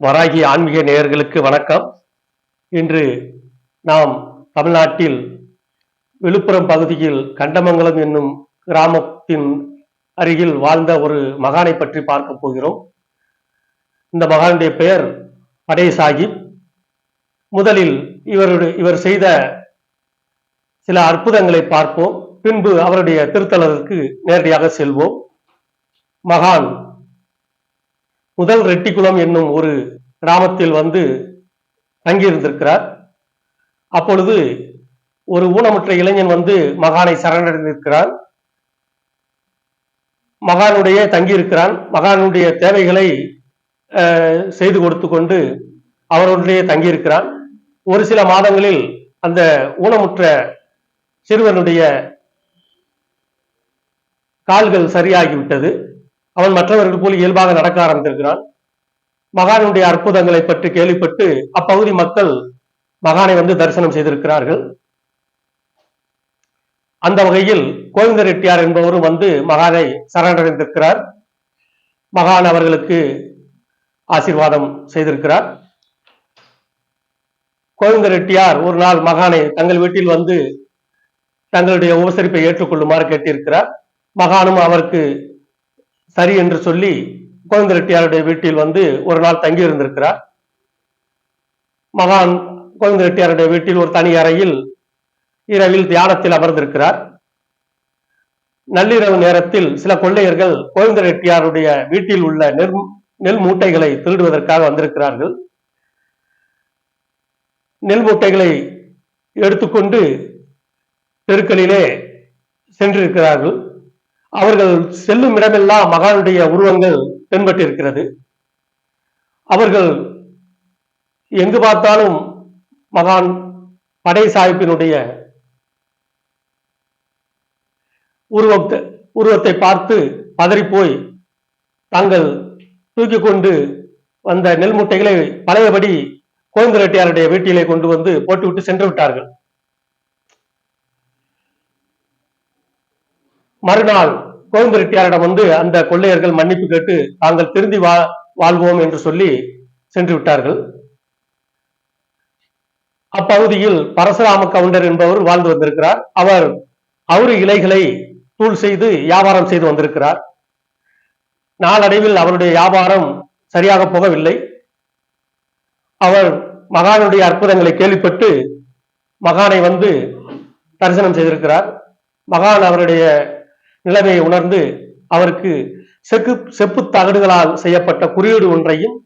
வராகி ஆன்மீக நேயர்களுக்கு வணக்கம். இன்று நாம் தமிழ்நாட்டில் விழுப்புரம் பகுதியில் கண்டமங்கலம் என்னும் கிராமத்தின் அருகில் வாழ்ந்த ஒரு மகானை பற்றி பார்க்க போகிறோம். இந்த மகானுடைய பெயர் படே சாஹிப் முதலில் இவருடைய இவர் செய்த சில அற்புதங்களை பார்ப்போம். பின்பு அவருடைய திருத்தலத்திற்கு நேரடியாக செல்வோம். மகான் முதல் ரெட்டிக்குளம் என்னும் ஒரு கிராமத்தில் வந்து தங்கியிருந்திருக்கிறார். அப்பொழுது ஒரு ஊனமுற்ற இளைஞன் வந்து மகானை சரணடைந்திருக்கிறான். மகானுடைய தங்கியிருக்கிறான். மகானுடைய தேவைகளை அஹ், செய்து கொடுத்து கொண்டு அவருடைய தங்கியிருக்கிறான். ஒரு சில மாதங்களில் அந்த ஊனமுற்ற சிறுவனுடைய கால்கள் சரியாகிவிட்டது. அவன் மற்றவர்கள் போல் இயல்பாக நடக்க ஆரம்பித்திருக்கிறான். மகானுடைய அற்புதங்களை பற்றி கேள்விப்பட்டு அப்பகுதி மக்கள் மகானை வந்து தரிசனம் செய்திருக்கிறார்கள். அந்த வகையில் கோவிந்த ரெட்டியார் என்பவரும் வந்து மகானை சரணடைந்திருக்கிறார். மகான் அவர்களுக்கு ஆசீர்வாதம் செய்திருக்கிறார். கோவிந்த ரெட்டியார் ஒரு நாள் மகானை தங்கள் வீட்டில் வந்து தங்களுடைய உபசரிப்பை ஏற்றுக்கொள்ளுமாறு கேட்டிருக்கிறார். மகானும் அவருக்கு சரி என்று சொல்லி கோவிந்த ரெட்டியாருடைய வீட்டில் வந்து ஒரு நாள் தங்கி இருந்திருக்கிறார் மகான் கோவிந்த ரெட்டியாருடைய வீட்டில் ஒரு தனி அறையில் இரவில் தியானத்தில் அமர்ந்திருக்கிறார். நள்ளிரவு நேரத்தில் சில கொள்ளையர்கள் கோவிந்த ரெட்டியாருடைய வீட்டில் உள்ள நெல் நெல் மூட்டைகளை திருடுவதற்காக வந்திருக்கிறார்கள். நெல் மூட்டைகளை எடுத்துக்கொண்டு தெருக்களிலே சென்றிருக்கிறார்கள். அவர்கள் செல்லும் இடமெல்லாம் மகானுடைய உருவங்கள் தென்பட்டிருக்கிறது. அவர்கள் எங்கு பார்த்தாலும் மகான் படை சாஹிப்பினுடைய உருவத்தை உருவத்தை பார்த்து பதறிப்போய் தாங்கள் தூக்கி கொண்டு வந்த நெல் மூட்டைகளை பழையபடி கோவிந்த ரெட்டியாருடைய வீட்டிலே கொண்டு வந்து போட்டுவிட்டு சென்று விட்டார்கள். மறுநாள் கோவிந்த ரெட்டியாரிடம் வந்து அந்த கொள்ளையர்கள் மன்னிப்பு கேட்டு தாங்கள் திருந்தி வா வாழ்வோம் என்று சொல்லி சென்று விட்டார்கள். அப்பகுதியில் பரசுராம கவுண்டர் என்பவர் வாழ்ந்து வந்திருக்கிறார். அவர் அவரு இலைகளை தூள் செய்து வியாபாரம் செய்து வந்திருக்கிறார். நாளடைவில் அவருடைய வியாபாரம் சரியாக போகவில்லை. அவர் மகானுடைய அற்புதங்களை கேள்விப்பட்டு மகானை வந்து தரிசனம் செய்திருக்கிறார். மகான் அவருடைய நிலைமையை உணர்ந்து அவருக்கு செக்கு செப்பு தகடுகளால் செய்யப்பட்ட குறியீடு ஒன்றையும்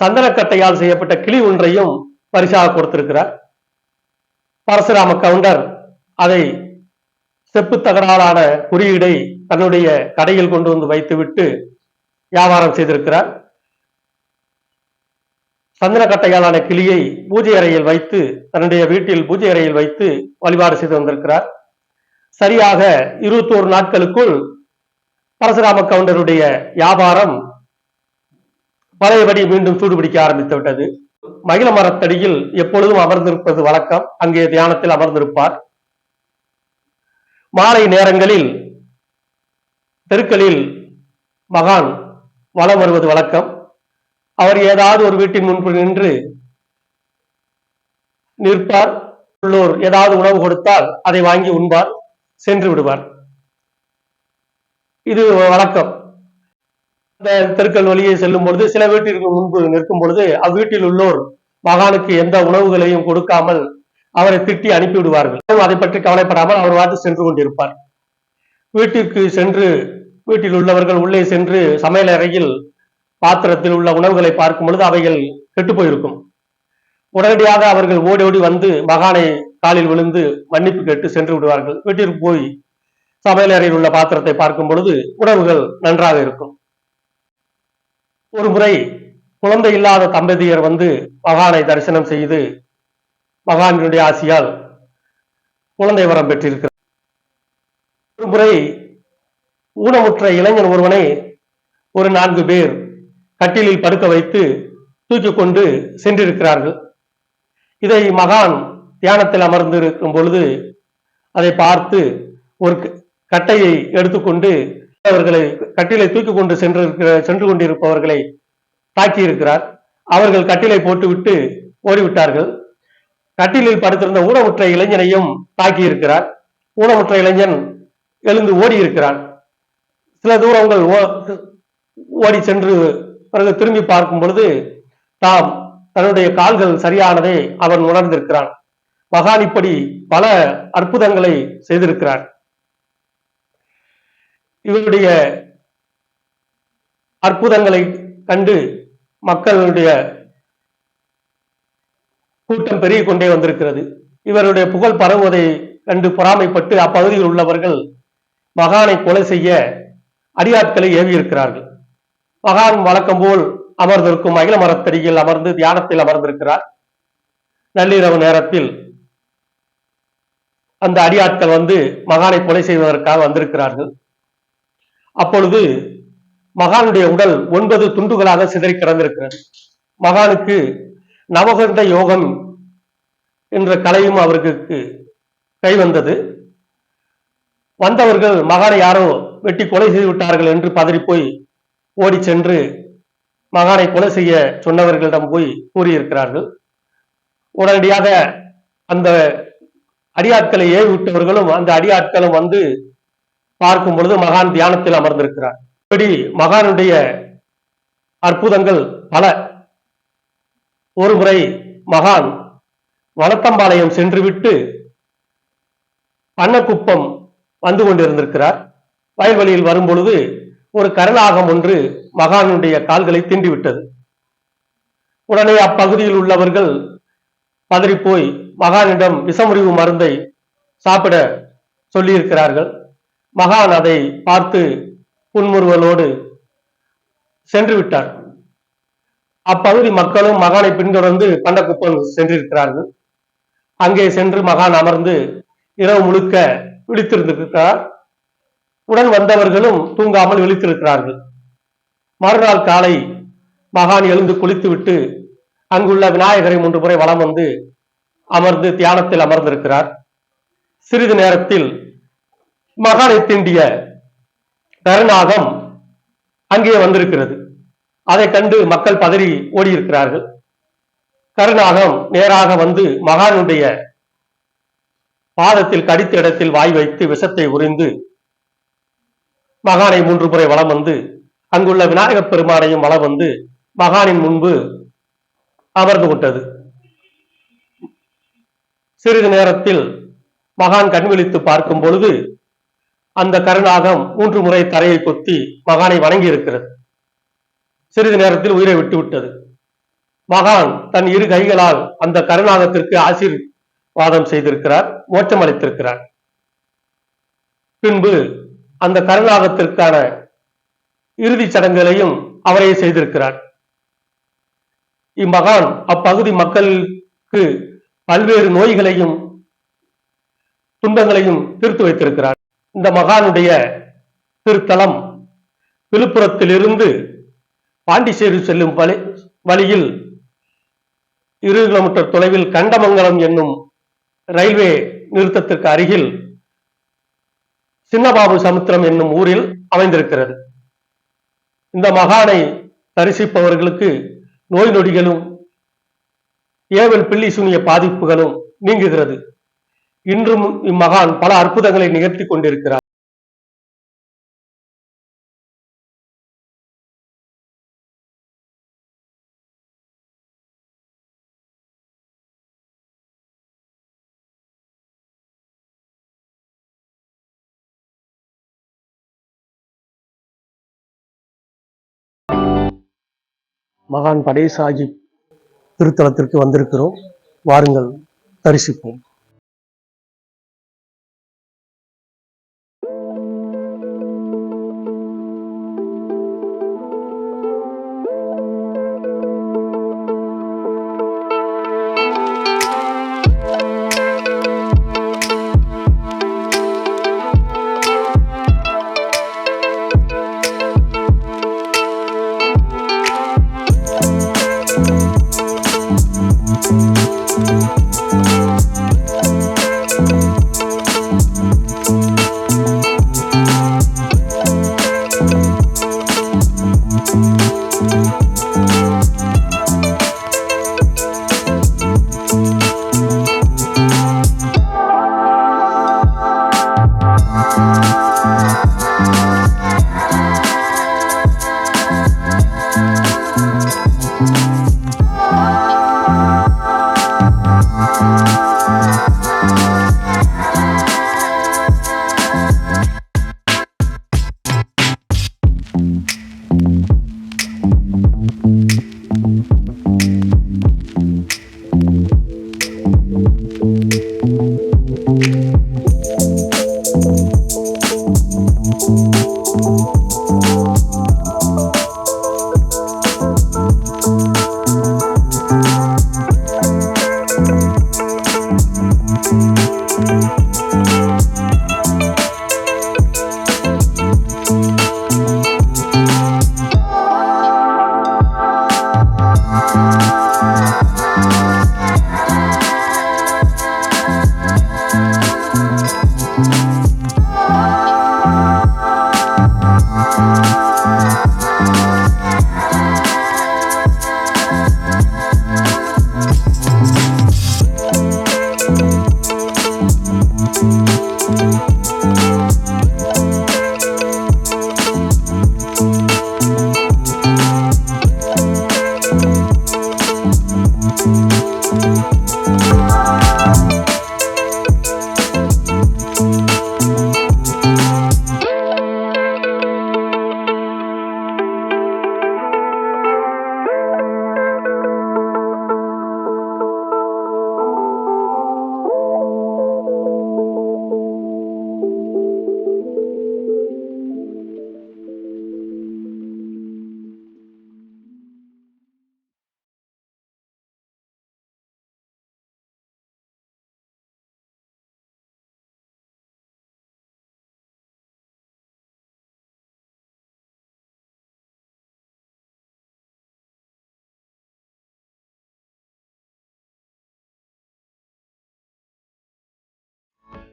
சந்தனக்கட்டையால் செய்யப்பட்ட கிளி ஒன்றையும் பரிசாக கொடுத்திருக்கிறார். பரசுராம கவுண்டர் அதை செப்பு தகடாலான குறியீடை தன்னுடைய கடையில் கொண்டு வந்து வைத்துவிட்டு வியாபாரம் செய்திருக்கிறார். சந்தனக்கட்டையாலான கிளியை பூஜை அறையில் வைத்து தன்னுடைய வீட்டில் பூஜை அறையில் வைத்து வழிபாடு செய்து வந்திருக்கிறார். சரியாக இருபத்தோரு நாட்களுக்குள் பரசுராம கவுண்டருடைய வியாபாரம் பழையபடி மீண்டும் சூடுபிடிக்க ஆரம்பித்து விட்டது மகிழ மரத்தடியில் எப்பொழுதும் அமர்ந்திருப்பது வழக்கம். அங்கே தியானத்தில் அமர்ந்திருப்பார். மாலை நேரங்களில் தெருக்களில் மகான் வலம் வருவது வழக்கம். அவர் ஏதாவது ஒரு வீட்டின் முன்பு நின்று நிற்பார். உள்ளோர் ஏதாவது உணவு கொடுத்தால் அதை வாங்கி உண்பார். சென்று விடுவார். இது வழக்கம். அந்த தெருக்கள் வழியே செல்லும் பொழுது சில வீட்டிற்கு முன்பு நிற்கும் பொழுது அவ்வீட்டில் உள்ளோர் மகானுக்கு எந்த உணவுகளையும் கொடுக்காமல் அவரை திட்டி அனுப்பிவிடுவார்கள். அதை பற்றி கவலைப்படாமல் அவர் வாட்டு சென்று கொண்டிருப்பார். வீட்டிற்கு சென்று வீட்டில் உள்ளவர்கள் உள்ளே சென்று சமையல் அறையில் பாத்திரத்தில் உள்ள உணவுகளை பார்க்கும் பொழுது அவைகள் கெட்டு போயிருக்கும். உடனடியாக அவர்கள் ஓடி ஓடி வந்து மகானை காலில் விழுந்து மன்னிப்பு கேட்டு சென்று விடுவார்கள். வீட்டிற்கு போய் சமையல் அறையில் உள்ள பாத்திரத்தை பார்க்கும் பொழுது உணவுகள் நன்றாக இருக்கும். ஒரு முறை குழந்தை இல்லாத தம்பதியர் வந்து மகானை தரிசனம் செய்து மகானினுடைய ஆசியால் குழந்தை வரம் பெற்றிருக்கிறார். ஒரு முறை ஊனமுற்ற இளைஞன் ஒருவனை ஒரு நான்கு பேர் கட்டிலில் படுக்க வைத்து தூக்கி கொண்டு சென்றிருக்கிறார்கள். இதை மகான் தியானத்தில் அமர்ந்து இருக்கும் பொழுது அதை பார்த்து ஒரு க- கட்டையை எடுத்துக்கொண்டு அவர்களை கட்டிலை தூக்கி கொண்டு சென்று சென்று கொண்டிருப்பவர்களை தாக்கி இருக்கிறார் அவர்கள் கட்டிலை போட்டுவிட்டு ஓடிவிட்டார்கள். கட்டிலில் படுத்திருந்த ஊனமுற்ற இளைஞனையும் தாக்கி இருக்கிறார் ஊனமுற்ற இளைஞன் எழுந்து ஓடி இருக்கிறான் சில தூரங்கள் ஓடி சென்று பிறகு திரும்பி பார்க்கும் பொழுது தாம் தன்னுடைய கால்கள் சரியானதை அவன் உணர்ந்திருக்கிறான். மகான் இப்படி பல அற்புதங்களை செய்திருக்கிறார் இவருடைய அற்புதங்களை கண்டு மக்களுடைய கூட்டம் பெருகிக் கொண்டே வந்திருக்கிறது. இவருடைய புகழ் பரவுவதை கண்டு பொறாமைப்பட்டு அப்பகுதியில் உள்ளவர்கள் மகானை கொலை செய்ய அடியாட்களை ஏவியிருக்கிறார்கள். மகான் வழக்கம் போல் அமர்ந்திருக்கும் அகில மரத்தடியில் அமர்ந்து தியானத்தில் அமர்ந்திருக்கிறார். நள்ளிரவு நேரத்தில் அந்த அடியாட்கள் வந்து மகானை கொலை செய்வதற்காக வந்திருக்கிறார்கள். அப்பொழுது மகானுடைய உடல் ஒன்பது துண்டுகளாக சிதறி கிடந்திருக்கிறது. மகானுக்கு நவகந்த யோகம் என்ற கலையும் அவருக்கு கை வந்தது. வந்தவர்கள் மகானை யாரோ வெட்டி கொலை செய்து விட்டார்கள் என்று பதறி போய் ஓடி சென்று மகானை கொலை செய்ய சொன்னவர்களிடம் போய் கூறியிருக்கிறார்கள். உடனடியாக அந்த அடியாட்களை ஏவி விட்டவர்களும் அந்த அடியாட்களும் வந்து பார்க்கும் பொழுது மகான் தியானத்தில் அமர்ந்திருக்கிறார். இப்படி மகானுடைய அற்புதங்கள் பல. ஒரு முறை மகான் வளத்தம்பாளையம் சென்றுவிட்டு பண்ணக்குப்பம் வந்து கொண்டிருந்திருக்கிறார். வயல்வெளியில் வரும் பொழுது ஒரு கரலாகம் ஒன்று மகானுடைய கால்களை தீண்டிவிட்டது. உடனே அப்பகுதியில் உள்ளவர்கள் பதறிப்போய் மகானிடம் விஷமுறிவு மருந்தை சாப்பிட சொல்லியிருக்கிறார்கள். மகான் அதை பார்த்து புன்முறுவலோடு சென்று விட்டார். அப்பகுதி மக்களும் மகானை பின்தொடர்ந்து பண்டக்குப்பம் சென்றிருக்கிறார்கள். அங்கே சென்று மகான் அமர்ந்து இரவு முழுக்க விழித்திருந்திருக்கிறார். உடன் வந்தவர்களும் தூங்காமல் விழித்திருக்கிறார்கள். மறுநாள் காலை மகான் எழுந்து குளித்துவிட்டு அங்குள்ள விநாயகரை மூன்று முறை வலம் வந்து அமர்ந்து தியானத்தில் அமர்ந்திருக்கிறார். சிறிது நேரத்தில் மகானை திண்டிய கருநாகம் அங்கே வந்திருக்கிறது. அதை கண்டு மக்கள் பதறி ஓடியிருக்கிறார்கள். கருநாகம் நேராக வந்து மகானுடைய பாதத்தில் கடித்த இடத்தில் வாய் வைத்து விஷத்தை உறிந்து மகானை மூன்று முறை வளம் வந்து அங்குள்ள விநாயகப் பெருமானையும் வளம் வந்து மகானின் முன்பு அமர்ந்து விட்டது சிறிது நேரத்தில் மகான் கண்விழித்து பார்க்கும் பொழுது அந்த கருணாகம் மூன்று முறை தரையை கொத்தி மகானை வணங்கி இருக்கிறது சிறிது நேரத்தில் உயிரை விட்டுவிட்டது மகான் தன் இரு கைகளால் அந்த கருணாகத்திற்கு ஆசீர்வாதம் செய்திருக்கிறார் மோட்சம் அளித்திருக்கிறார் பின்பு அந்த கருநாகத்திற்கான இறுதி சடங்குகளையும் அவரே செய்திருக்கிறார். இம்மகான் அப்பகுதி மக்களுக்கு பல்வேறு நோய்களையும் துன்பங்களையும் தீர்த்து வைத்திருக்கிறார். இந்த மகானுடைய திருத்தலம் விழுப்புரத்திலிருந்து பாண்டிச்சேரி செல்லும் வழி வழியில் இரு கிலோமீட்டர் தொலைவில் கண்டமங்கலம் என்னும் ரயில்வே நிறுத்தத்திற்கு அருகில் சின்னபாபு சமுத்திரம் என்னும் ஊரில் அமைந்திருக்கிறது. இந்த மகானை தரிசிப்பவர்களுக்கு நோய் நொடிகளும் ஏவல் பில்லி சுனிய பாதிப்புகளும் நீங்குகிறது. இன்றும் இம்மகான் பல அற்புதங்களை நிகழ்த்தி கொண்டிருக்கிறார். மகான் படே சாஹிப் திருத்தலத்திற்கு வந்திருக்கிறோம். வாருங்கள் தரிசிப்போம்.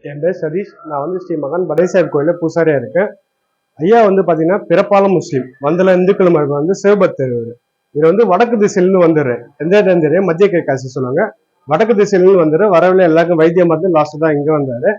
என் பேர் சதீஷ். நான் வந்து ஸ்ரீ மகான் படேசாஹிப் கோயிலில் பூசாரியாக இருக்கேன். ஐயா வந்து பார்த்தீங்கன்னா பிறப்பாலம் முஸ்லீம். வந்தல இந்துக்கள் மரபு வந்து சிவபத் இவர். இவர் வந்து வடக்கு திசையிலிருந்து வந்துடுறேன் எந்த இடம் தெரியும் மத்திய கிழக்காசி சொல்லுவாங்க. வடக்கு திசையிலிருந்து வந்துரு வரவில் எல்லாருக்கும் வைத்தியம் பார்த்து லாஸ்ட்டு தான் இங்கே வந்தார்.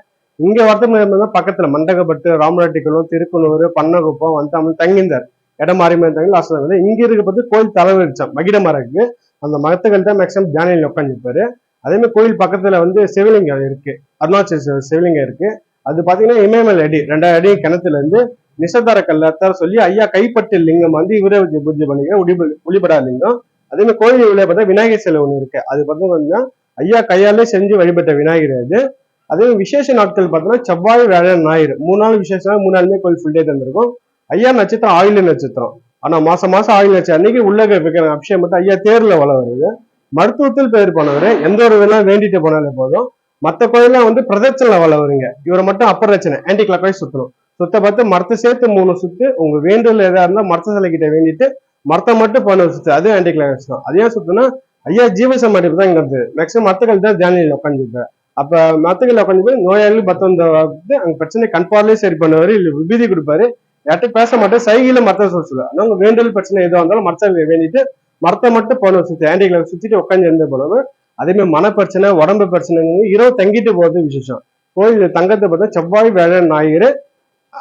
இங்கே வரது பக்கத்தில் மண்டகப்பட்டு ராமநாட்டிக்குளம் திருக்குனூர் பண்ணகுப்பம் வந்து தங்கியிருந்தார். இடம் மாறி மாறி தங்கி லாஸ்ட் தான் வந்து இங்கே இருக்க பார்த்து கோயில் தலைவரிச்சான் மகிட மரக்கு அந்த மரத்துகள் தான் மேக்ஸிமம் தியானியில் உட்காந்துருப்பாரு அதே மாதிரி கோயில் பக்கத்துல வந்து சிவலிங்கம் இருக்கு. அருணாச்சல சிவலிங்கம் இருக்கு. அது பாத்தீங்கன்னா இமயமல் அடி ரெண்டாயிரம் அடி கிணத்துல இருந்து நிசதார கல்லத்தார் சொல்லி ஐயா கைப்பட்டு லிங்கம் வந்து இவரே பூஜை பண்ணிக்க ஒளிப ஒளிபடா லிங்கம். அதே மாதிரி கோயில் உள்ள பார்த்தா விநாயகர் சிலை ஒன்று இருக்கு. அது பார்த்தீங்கன்னா ஐயா கையாலே செஞ்சு வழிபட்ட விநாயகர் அது. அதே மாதிரி விசேஷ நாட்கள் பார்த்தோம்னா செவ்வாய் வியாழன் ஞாயிறு. மூணு நாள் விசேஷம் மூணு நாளுமே கோயில் ஃபுல் டே தந்திருக்கும். ஐயா நட்சத்திரம் ஆயுள நட்சத்திரம். ஆனா மாசம் மாசம் ஆயுள் நட்சத்திரம். அன்னைக்கு உள்ள வைக்கிற அபிஷேகம் மட்டும் ஐயா தேர்ல வள வருது. மருத்துவத்தில் பெயர் போனவர் எந்த ஒரு இதெல்லாம் வேண்டிட்டு போனாலே போதும். மற்ற கோயிலாம் வந்து பிரதட்சண வள வருங்க இவரை மட்டும் அப்பரச்சனை ஆன்டி கிளாக் சுற்றணும் சுத்த பார்த்து மரத்தை சேர்த்து மூணு சுத்து உங்க வேண்டுதல் எதா இருந்தா மரத்த சிலை கிட்ட வேண்டிட்டு மரத்தை மட்டும் பண்ண சுத்து அதுவும் ஆன்டி கிளாக் தான் அதையும் சுத்தினா ஐயா ஜீவசமாடி தான் இங்க இருந்து மேக்ஸிமம் மரத்துக்கள் தான் தியானியில் உட்காந்துருப்பேன் அப்ப மரத்துக்கள் உட்காந்து போய் நோயாளி பத்தம் வந்து அங்க பிரச்சனை கண்பார்லயே சரி பண்ணுவாரு இல்ல விபீதி கொடுப்பாரு. யார்ட்டும் பேச மாட்டேன் சைகையில மரத்தை சொல்ல ஆனா உங்க வேண்டுதல் பிரச்சனை எதுவாக இருந்தாலும் மரத்தை வேண்டிட்டு மரத்தை மட்டும் போன வச்சு ஆண்டிகளை சுத்திட்டு உட்காந்து இருந்து போனவங்க அதே மாதிரி மன பிரச்சனை உடம்பு பிரச்சனைங்க இரவு தங்கிட்டு போறது விசேஷம். கோயில் தங்கத்தை பார்த்தா செவ்வாய் வேலை ஞாயிறு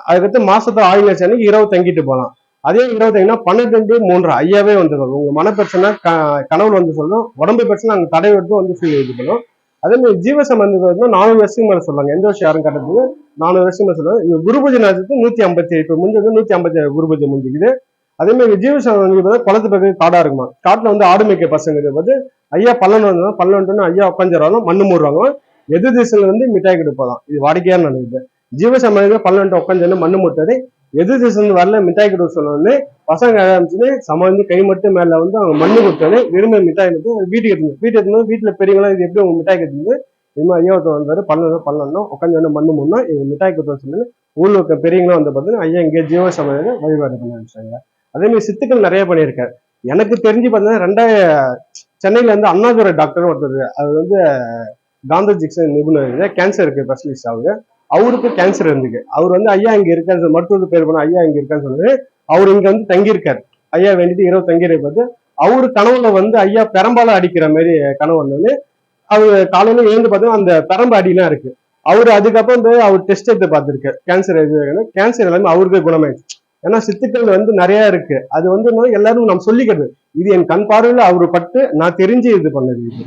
அதுக்கடுத்து மாசத்துல ஆயுள் அன்னைக்கு இரவு தங்கிட்டு போகலாம் அதே இரவு தங்கினா பன்னெண்டு மூன்று ஐயாவே வந்துடும். உங்க மன பிரச்சனை க கனவுல வந்து சொல்லணும் உடம்பு பிரச்சனை அங்கே தடை எடுத்து வந்து ஃபீல் இது பண்ணும் அதே மாதிரி ஜீவ சம்பந்தம் வந்து நானூறு வருஷம் மேலே சொல்லுவாங்க. எந்த வருஷம் யாரும் கட்டத்துக்கு நானூறு வருஷம் மேலே சொல்லுவாங்க. குருபூஜை நேரத்துக்கு நூத்தி ஐம்பத்தி இப்போ முடிஞ்சது நூத்தி ஐம்பத்தி ஏழு குருபூஜை முடிஞ்சுக்குது. அதே மாதிரி ஜீவ சம்பந்தம் பார்த்தா குளத்து பக்கத்து காடா இருக்குமா? காட்டுல வந்து ஆடு மேய்க்க பசங்க பார்த்து ஐயா பல்லன் வந்து பல்லன் ஐயா உட்காந்துருவாங்க மண்ணு மூடுவாங்க. எது திசையில வந்து மிட்டாய் கொடுப்பலாம் இது வாடிக்கையா நடக்குது ஜீவ சம்பந்தம் பல்லன்ட்டு உட்காந்து மண்ணு மூட்டாரு எது திசை வரல மிட்டாய் கொடுக்க சொன்னோடனே பசங்க ஆரம்பிச்சுன்னு சமந்து கை மட்டும் மேல வந்து அவங்க மண்ணு கொடுத்தோடனே விரும்ப மிட்டாய் எடுத்து வீட்டுக்கு எடுத்து வீட்டுக்கு எடுத்து வீட்டுல பெரியவங்களாம் இது எப்படி உங்க மிட்டாய் கட்டுறது இது மாதிரி ஐயா ஒருத்தர் வந்தாரு பல்லணும் பல்லணும் உட்காந்து மண்ணு முன்னா இவங்க மிட்டாய் கொடுத்த சொன்னது ஊர்ல இருக்க பெரியவங்களும் வந்து பார்த்தீங்கன்னா ஐயா இங்கே ஜீவ சமயம் வழிபாடு பண்ண ஆரம்பிச்சாங்க. அதே மாதிரி சித்துக்கள் நிறைய பண்ணியிருக்காரு. எனக்கு தெரிஞ்சு பார்த்தீங்கன்னா ரெண்டாயிரம் சென்னையில இருந்து அண்ணாதுரை டாக்டர் ஒருத்தர் அது வந்து காந்த ஜிக்சன் நிபுணர். கேன்சருக்கு ஸ்பெஷலிஸ்ட் அவங்க அவருக்கு கேன்சர் இருந்துக்கு அவர் வந்து ஐயா இங்க இருக்காரு மருத்துவத்தை பேர் பண்ண ஐயா இங்க இருக்கான்னு சொன்னாரு. அவர் இங்க வந்து தங்கியிருக்காரு. ஐயா வேண்டிட்டு இரவு தங்கியிருக்க பார்த்து அவரு கனவுல வந்து ஐயா பெரம்பால அடிக்கிற மாதிரி கனவு வந்தோடனே அவர் காலையில எழுந்து பார்த்தா அந்த பெரம்பு அடிலாம் இருக்கு. அவர் அதுக்கப்புறம் வந்து அவர் டெஸ்ட் எடுத்து பார்த்துருக்கு கேன்சர் எது கேன்சர் எல்லாமே அவருக்கு குணமாயிடுச்சு. ஏன்னா சித்துக்கள் வந்து நிறைய இருக்கு. அது வந்து எல்லாரும் நம்ம சொல்லிக்கிறது. இது என் கண் பார்வையில அவரு பட்டு நான் தெரிஞ்சு இது பண்ணது இது.